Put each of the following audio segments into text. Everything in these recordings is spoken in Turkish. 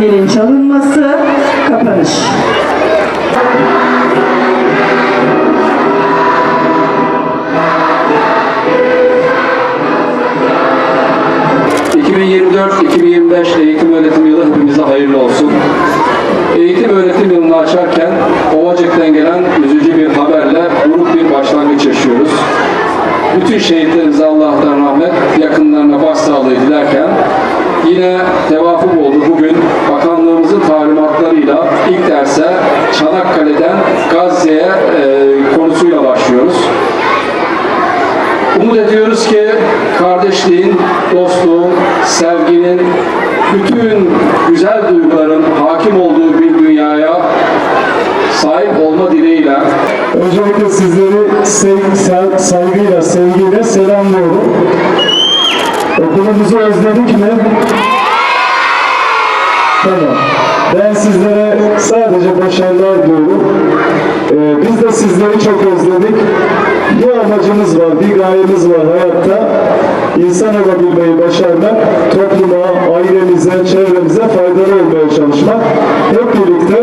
zilin çalınması, kapanış. ...2024-2025 eğitim öğretim yılı hepimize hayırlı olsun. Eğitim öğretim yılını açarken Ovacık'tan gelen üzücü bir haberle buruk bir başlangıç yaşıyoruz. Bütün şehitlerimize Allah'tan rahmet, yakınlarına başsağlığı dilerken yine tevafuk Umut ediyoruz ki kardeşliğin, dostluğun, sevginin, bütün güzel duyguların hakim olduğu bir dünyaya sahip olma dileğiyle Öncelikle sizleri sev- se- saygıyla, sevgiyle selamlıyorum. Okulumuzu özledik mi? Tamam. Ben sizlere sadece başarılar diliyorum. Ee, biz de sizleri çok özledik. Bir amacımız var, bir gayemiz var hayatta. İnsan olabilmeyi başarmak, topluma, ailemize, çevremize faydalı olmaya çalışmak. Hep birlikte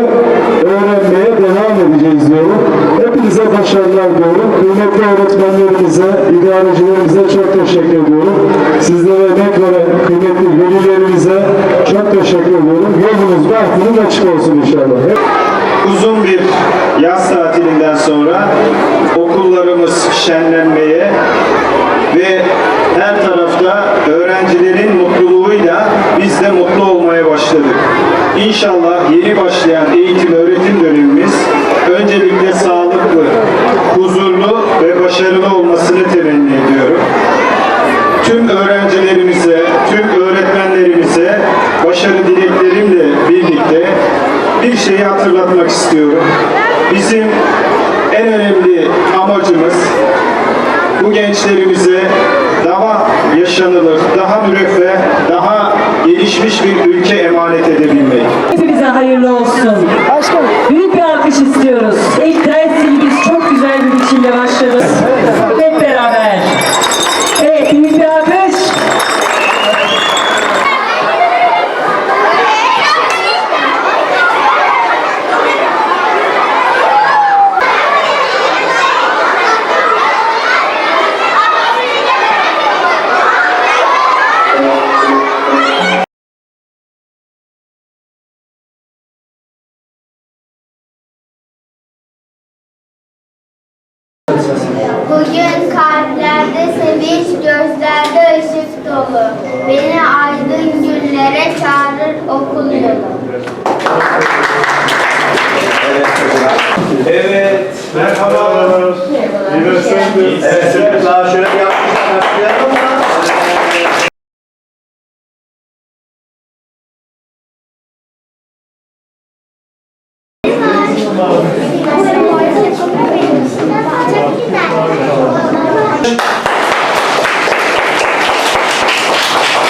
öğrenmeye devam edeceğiz diyorum. Hepinize başarılar diliyorum. Kıymetli öğretmenlerimize, idarecilerimize çok teşekkür ediyorum. Sizlere emek veren kıymetli velilerimize çok teşekkür ediyorum. Yolunuz, bahtınız açık olsun inşallah. Uzun bir yaz tatilinden sonra şenlenmeye ve her tarafta öğrencilerin mutluluğuyla biz de mutlu olmaya başladık. İnşallah yeni başlayan eğitim öğretim dönemimiz öncelikle sağlıklı, huzurlu ve başarılı olmasını temenni ediyorum. Tüm öğrencilerimize, tüm öğretmenlerimize başarı dileklerimle birlikte bir şeyi hatırlatmak istiyorum. Bizim en önemli amacımız bu gençlerimize daha yaşanılır, daha müreffeh, daha gelişmiş bir ülke emanet edebilmek. Hepimize hayırlı olsun. Büyük bir alkış istiyoruz. İlk dersi biz çok güzel bir biçimde başladık. Bugün kalplerde sevinç, gözlerde ışık dolu. Beni aydın günlere çağırır okul yolu. Evet, merhaba. Evet, daha şöyle bir alkışla başlayalım